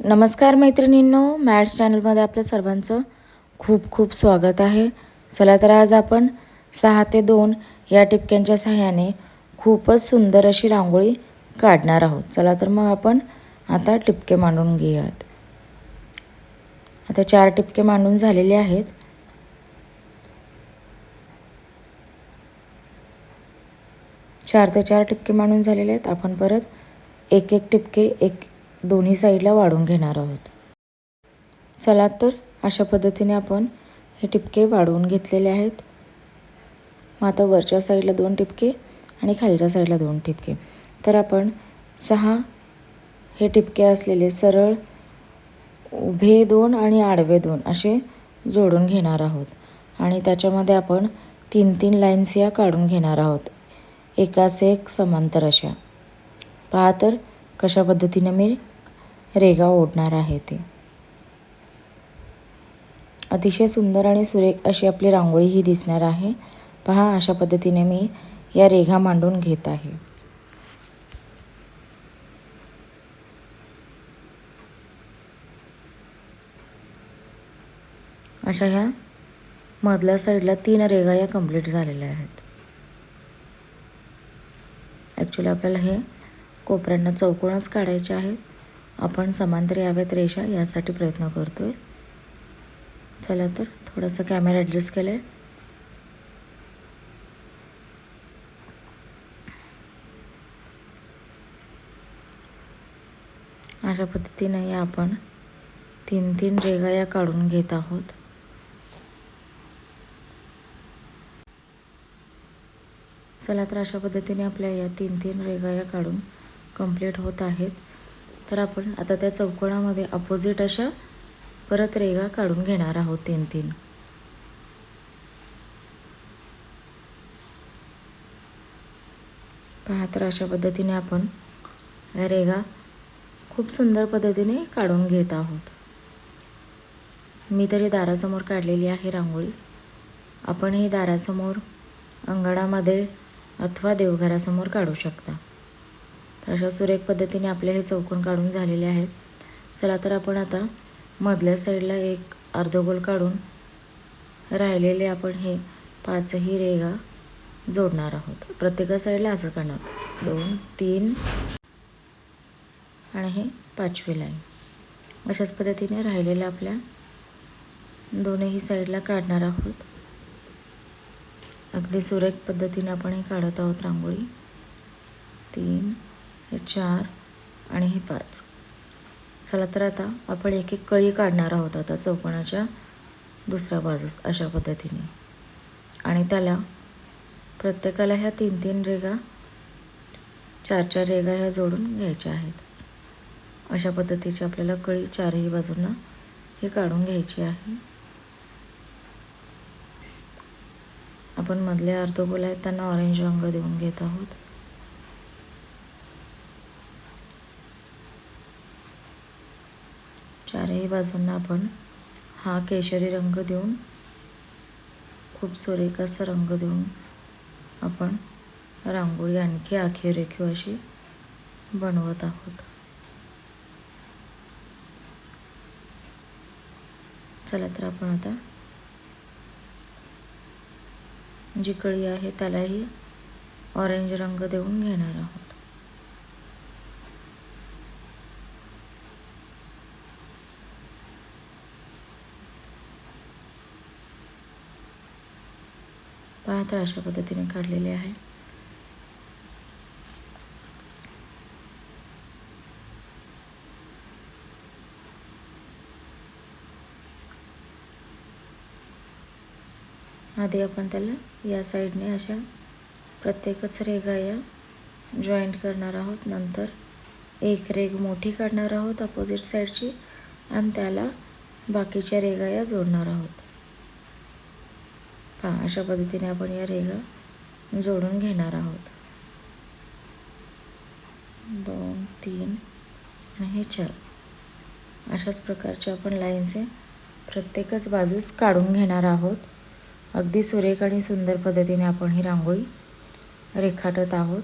नमस्कार मैत्रिणींनो मॅड्स चॅनलमध्ये आपल्या सर्वांचं खूप खूप स्वागत आहे. चला तर आज आपण सहा ते दोन या टिपक्यांच्या सहाय्याने खूपच सुंदर अशी रांगोळी काढणार आहोत. चला तर मग आपण आता टिपके मांडून घेऊयात. आता चार टिपके मांडून झालेले आहेत. चार ते चार टिपके मांडून झालेले आहेत. आपण परत एक एक टिपके एक दोन्ही साईडला वाढून घेणार आहोत. चला तर अशा पद्धतीने आपण हे टिपके वाढवून घेतलेले आहेत. मग आता वरच्या साईडला दोन टिपके आणि खालच्या साईडला दोन टिपके. तर आपण सहा हे टिपके असलेले सरळ उभे दोन आणि आडवे दोन असे जोडून घेणार आहोत. आणि त्याच्यामध्ये आपण तीन तीन लाईन्स या काढून घेणार आहोत. एकाच एक समांतर अशा. पहा तर कशा पद्धतीने मी रेगा ओढणार आहे ते. अतिशय सुंदर आणि सुरेख अशी आपली रांगोळी ही दिसणार आहे. पहा अशा पद्धतीने मी या रेघा मांडून घेत आहे. अशा ह्या मधल्या साईडला तीन रेगा या कंप्लीट झालेल्या आहेत. ॲक्च्युली आपल्याला हे कोपऱ्यांना चौकोनच काढायचे आहेत. आपण समांतर याव्यात रेषा यासाठी प्रयत्न करतो आहे चला तर थोडंसं कॅमेरा ॲडजस्ट केलं आहे अशा पद्धतीने या आपण तीन तीन रेगा या काढून घेत आहोत. चला तर अशा पद्धतीने आपल्या या तीन तीन रेगा या काढून कंप्लीट होत आहेत. तर आपण आता त्या चौकोनामध्ये अपोजिट अशा परत रेगा काढून घेणार आहोत तीन तीन. पहा तर अशा पद्धतीने आपण रेगा खूप सुंदर पद्धतीने काढून घेत आहोत. मी तरी दारासमोर काढलेली आहे रांगोळी. आपण ही दारासमोर अंगणामध्ये अथवा देवघरासमोर काढू शकता. तर अशा सुरेख पद्धतीने आपले हे चौकोन काढून झालेले आहेत. चला तर आपण आता मधल्या साईडला एक अर्धगोल काढून राहिलेले आपण हे पाचही रेगा जोडणार आहोत. प्रत्येका साईडला असं करणार. दोन तीन आणि हे पाचवी लाईन अशाच पद्धतीने राहिलेल्या आपल्या दोनही साईडला काढणार आहोत. अगदी सुरेख पद्धतीने आपण हे काढत आहोत रांगोळी. तीन हे चार आणि हे पाच. चला तर आता आपण एक एक कळी काढणार आहोत आता चौकोनाच्या दुसऱ्या बाजूस अशा पद्धतीने. आणि त्याला प्रत्येकाला ह्या तीन तीन रेगा चार चार रेगा ह्या जोडून घ्यायच्या आहेत. अशा पद्धतीची आपल्याला कळी चारही बाजूंना हे काढून घ्यायची आहे. आपण मधले अर्धगोल आहेत त्यांना ऑरेंज रंग देऊन घेत आहोत. चारही बाजूंना आपण हा केशरी रंग देऊन खूप सुरेख असा रंग देऊन आपण रांगोळी आणखी आखीव रेखीव अशी बनवत आहोत. चला तर आपण आता जी कळी आहे त्यालाही ऑरेंज रंग देऊन घेणार आहोत. पहा तर अशा पद्धतीने काढलेले आहे. आधी आपण त्याला या साईडने अशा प्रत्येकच रेगा या जॉईंट करणार आहोत. नंतर एक रेग मोठी काढणार आहोत अपोजिट साईडची आणि त्याला बाकीच्या रेगा या जोडणार आहोत. पहा अशा पद्धतीने आपण या रेगा जोडून घेणार आहोत. दोन तीन आणि हे चार. अशाच प्रकारच्या आपण लाईन्स प्रत्येकच बाजूस काढून घेणार आहोत. अगदी सुरेख आणि सुंदर पद्धतीने आपण ही रांगोळी रेखाटत आहोत.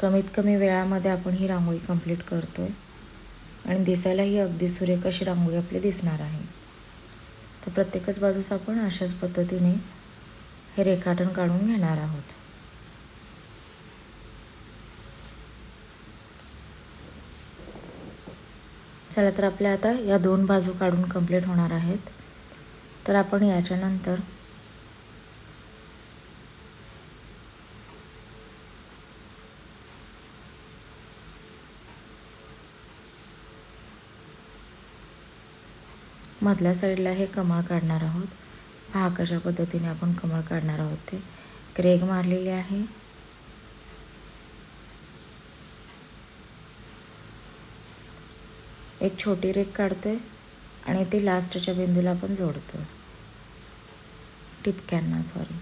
कमीत कमी वेळामध्ये आपण ही रांगोळी कंप्लीट करतो आहे आणि दिसायलाही अगदी सुरेख अशी रांगोळी आपली दिसणार आहे. तर प्रत्येकच बाजूस आपण अशाच पद्धतीने हे रेखाटन काढून घेणार आहोत. चला तर आपल्या आता या दोन बाजू काढून कंप्लीट होणार आहेत. तर आपण याच्यानंतर मधल्या साईडला हे कमळ काढणार आहोत. पहा कशा पद्धतीने आपण कमळ काढणार आहोत ते. क्रेग मारलेले आहे. एक छोटी रेख काढतोय आणि ती लास्टच्या बिंदूला आपण जोडतो टिपक्यांना सॉरी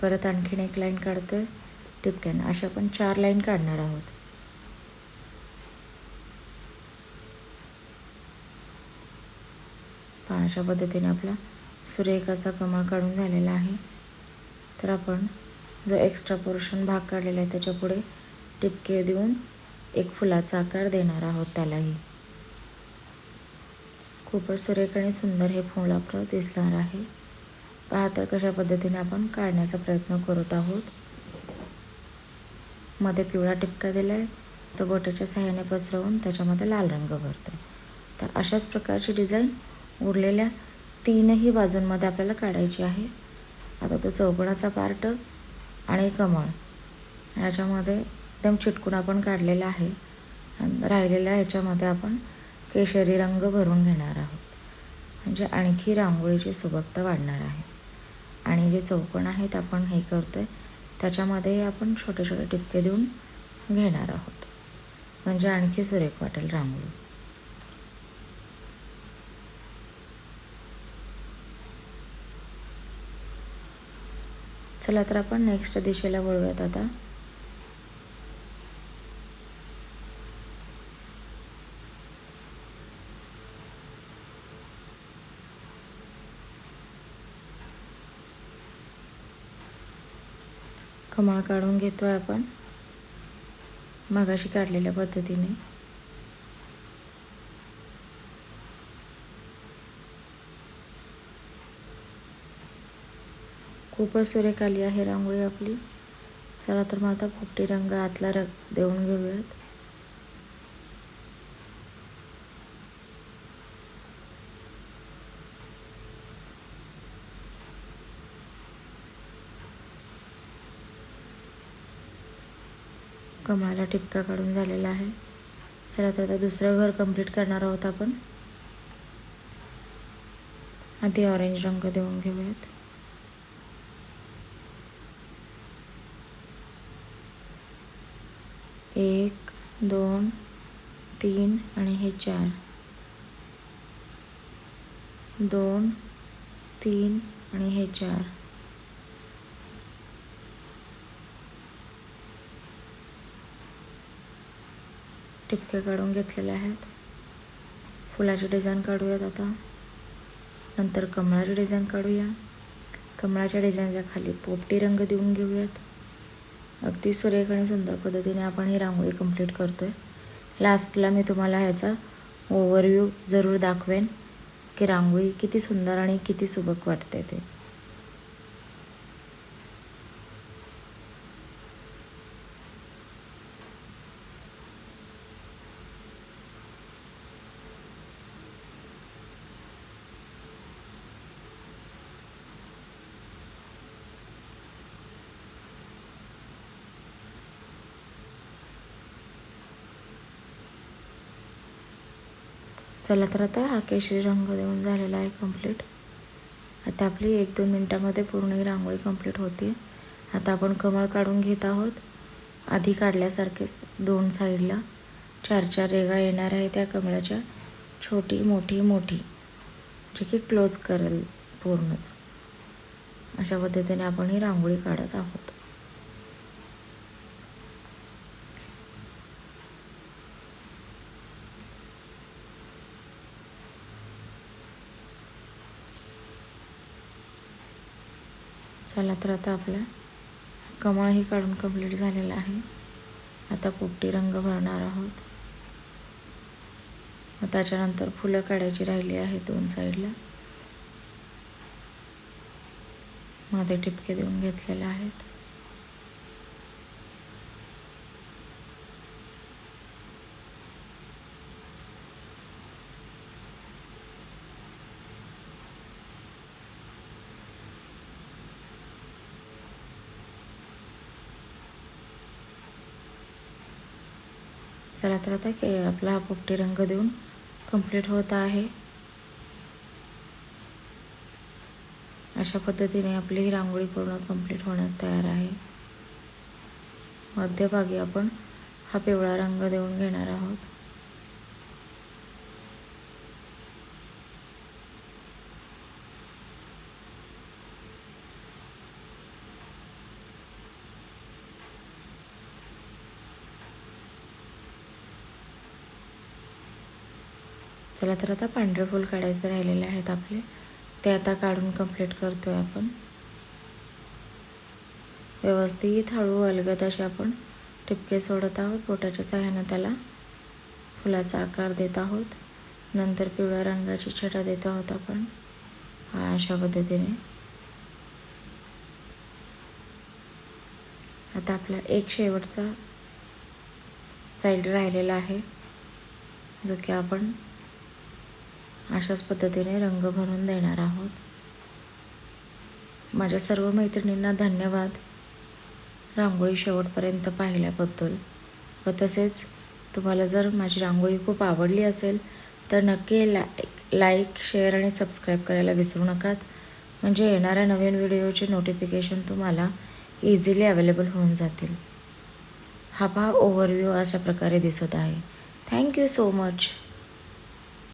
परत आणखीन एक लाईन काढतोय. टिपक्यांना. अशा आपण चार लाईन काढणार आहोत. पहा अशा पद्धतीने आपला सुरेखाचा कमळ काढून झालेला आहे. तर आपण जो एक्स्ट्रा पोर्शन भाग काढलेला आहे त्याच्या पुढे टिपके देऊन एक फुलाचा आकार देणार आहोत त्यालाही. खूपच सुरेख आणि सुंदर हे फूल आपलं दिसणार आहे. पहा तर कशा पद्धतीने आपण काढण्याचा प्रयत्न करत आहोत. मध्ये पिवळा टिपका दिला आहे तो बोटाच्या सहाय्याने पसरवून त्याच्यामध्ये लाल रंग भरतो तर अशाच प्रकारची डिझाईन उरलेल्या तीनही बाजूंमध्ये आपल्याला काढायची आहे. आता तो चौकणाचा पार्ट आणि कमळ. ह्याच्यामध्ये एकदम चिटकून आपण काढलेला आहे. आणि राहिलेल्या ह्याच्यामध्ये आपण केशरी रंग भरून घेणार आहोत. म्हणजे आणखी रांगोळीची सुबकता वाढणार आहे. आणि जे चौकण आहेत आपण हे करतो आहे त्याच्यामध्ये आपण छोटे छोटे टिपके देऊन घेणार आहोत. म्हणजे आणखी सुरेख वाटेल रांगोळी. चला तर आपण नेक्स्ट दिशेला वळूयात आता. कमळ काढून घेतोय आपण. मगाशी काढलेल्या पद्धतीने. खूपच सुरेख आली आहे रांगोळी आपली. चला तर मग आता पुट्टी रंग आतला रंग देऊन घेऊयात. कमाला टिपका काढून झालेला आहे. चला तर आता दुसरं घर कंप्लीट करणार आहोत आपण. आधी ऑरेंज रंग देऊन घेऊयात. एक दोन तीन आणि हे चार. दोन तीन आणि हे चार. टिपके काढून घेतलेले आहेत. फुलाची डिझाईन काढूयात आता. नंतर कमळाची डिझाईन काढूया. कमळाच्या डिझाईनच्या खाली पोपटी रंग देऊन घेऊयात. अगदी सुरेख आणि सुंदर पद्धतीने आपण ही रांगोळी कंप्लीट करतो आहे लास्टला मी तुम्हाला ह्याचा ओव्हरव्ह्यू जरूर दाखवेन की रांगोळी किती सुंदर आणि किती सुबक वाटते ते. चला तर आता हा केशरी रंग देऊन झालेला आहे कंप्लीट आता आपली एक दोन मिनटामध्ये पूर्ण ही रांगोळी कंप्लीट होते. आता आपण कमळ काढून घेत आहोत. आधी काढल्यासारखेच दोन साईडला चार चार रेगा येणार आहे त्या कमळाच्या. छोटी मोठी मोठी. जे की क्लोज करेल पूर्णच. अशा पद्धतीने आपण ही रांगोळी काढत आहोत. चला तर आता आपला कमळही काढून कंप्लीट झालेला आहे. आता पोपटी रंग भरणार आहोत. मग त्याच्यानंतर फुलं काढायची राहिली आहे दोन साईडला मध्ये टिपके देऊन घेतलेले आहेत. चला तर आता के आपला हा पोपटी रंग देऊन कंप्लीट होत आहे. अशा पद्धतीने आपली ही रांगोळी पूर्ण कंप्लीट होण्यास तयार आहे. मध्यभागी आपण हा पिवळा रंग देऊन घेणार आहोत. चला तर आता पांढरे फूल काढायचे राहिलेले आहेत आपले. ते आता काढून कंप्लीट आहे आपण. व्यवस्थित हळू अलगत असे आपण टिपके सोडत आहोत. पोटाच्या सहाय्यानं त्याला फुलाचा आकार देत आहोत. नंतर पिवळ्या रंगाची छटा देत आहोत आपण. अशा पद्धतीने. आता आपला एक शेवटचा साईड राहिलेला आहे. जो की आपण अशाच पद्धतीने रंग भरून देणार आहोत. माझ्या सर्व मैत्रिणींना धन्यवाद. रांगोळी शेवटपर्यंत पाहिल्याबद्दल. व तसेच तुम्हाला जर माझी रांगोळी खूप आवडली असेल तर नक्की लाईक लाईक शेअर आणि सबस्क्राईब करायला विसरू नकात. म्हणजे येणाऱ्या नवीन व्हिडिओचे नोटिफिकेशन तुम्हाला इझिली अवेलेबल होऊन जातील. हा पहा ओव्हरव्ह्यू अशा प्रकारे दिसत आहे. Thank you so much